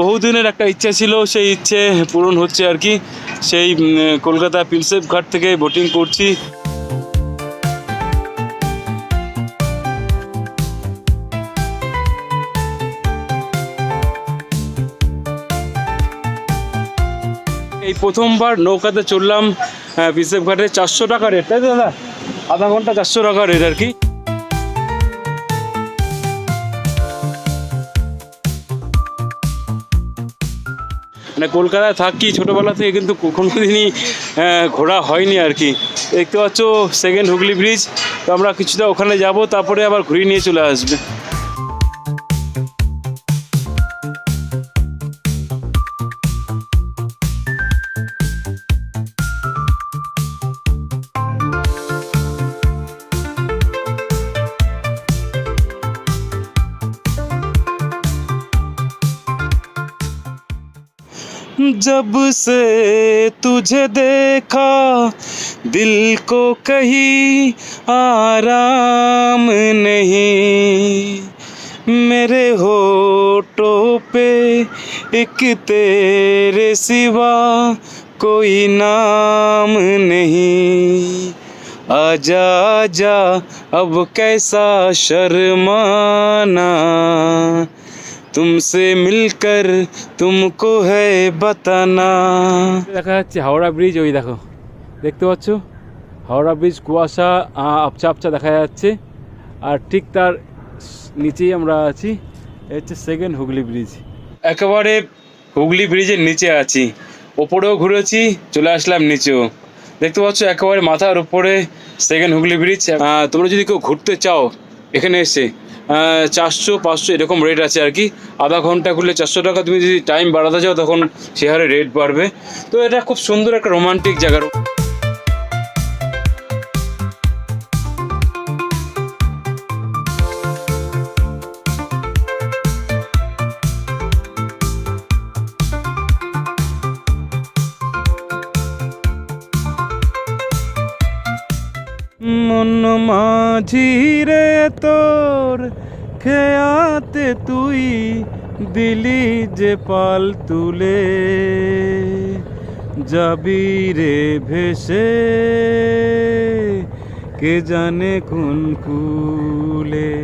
বহুদিনের একটা ইচ্ছা ছিল, সেই ইচ্ছে পূরণ হচ্ছে আর কি। সেই কলকাতা প্রিন্সেপ ঘাট থেকে বোটিং করছি। এই প্রথমবার নৌকাতে চললাম প্রিন্সেপ ঘাটে। চারশো টাকা রেট তাই তো দাদা? আধা ঘণ্টা চারশো টাকা রেট আর কি। মানে কলকাতায় থাকি ছোটোবেলা থেকে কিন্তু কোনো দিনই ঘোরা হয়নি আর কি। দেখতে পাচ্ছ সেকেন্ড হুগলি ব্রিজ তো আমরা কিছুটা ওখানে যাব, তারপরে আবার ঘুরিয়ে নিয়ে চলে আসবে। जब से तुझे देखा, दिल को कहीं आराम नहीं। मेरे होठों पे एक तेरे सिवा कोई नाम नहीं। आजा आजा, अब कैसा शर्माना। তুমসে মিলকর তুমকো হে বাতানা দেখা যাচ্ছে হাওড়া ব্রিজ ওই দেখো। দেখতে পাচ্ছ? হাওড়া ব্রিজ কুয়াশা আপচা আপচা দেখা যাচ্ছে। আর ঠিক তার নিচেই আমরা আছি। হচ্ছে সেকেন্ড হুগলি ব্রিজ। একেবারে হুগলি ব্রিজের নিচে আছি। ওপরেও ঘুরেছি চলে আসলাম নিচেও। দেখতে পাচ্ছ একেবারে মাথার উপরে সেকেন্ড হুগলি ব্রিজ। তোমরা যদি কেউ ঘুরতে চাও এখানে এসে চারশো, পাঁচশো এরকম রেট আছে আর কি। আধা ঘণ্টা খুলে চারশো টাকা, তুমি যদি টাইম বাড়াতে চাও, তখন সে হারে রেট বাড়বে। তো এটা খুব সুন্দর একটা রোমান্টিক জায়গা। মন মাঝি রে তোর খেয়াতে তুই দিলি যে পাল তুলে। যাবি রে ভেসে, কে জানে কোন কুলে।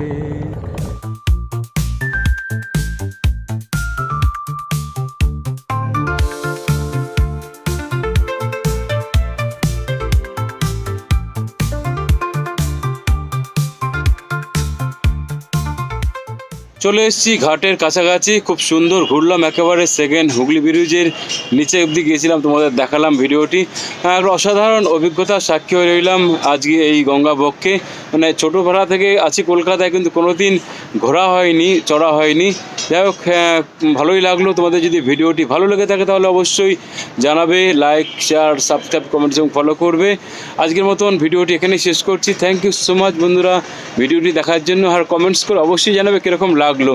চলে এসেছি ঘাটের কাছাকাছি। খুব সুন্দর ঘুরলাম একেবারে সেকেন্ড হুগলি ব্রিজের নিচে অবধি গিয়েছিলাম তোমাদের দেখালাম ভিডিওটি। হ্যাঁ, একটা অসাধারণ অভিজ্ঞতা সাক্ষী হয়ে রইলাম আজকে এই গঙ্গা বক্ষে। মানে ছোটোবেলা থেকে আছি কলকাতায় কিন্তু কোনোদিন ঘোরা হয়নি চড়া হয়নি। যাই হোক হ্যাঁ, ভালোই লাগল তোমাদের যদি ভিডিওটি ভালো লেগে থাকে তাহলে অবশ্যই জানাবে লাইক শেয়ার সাবস্ক্রাইব কমেন্ট এবং ফলো করবে। আজকের মতন ভিডিওটি এখানেই শেষ করছি। থ্যাংক ইউ সো মাচ বন্ধুরা ভিডিওটি দেখার জন্য। আর কমেন্টস করে অবশ্যই জানাবে কীরকম লাগল।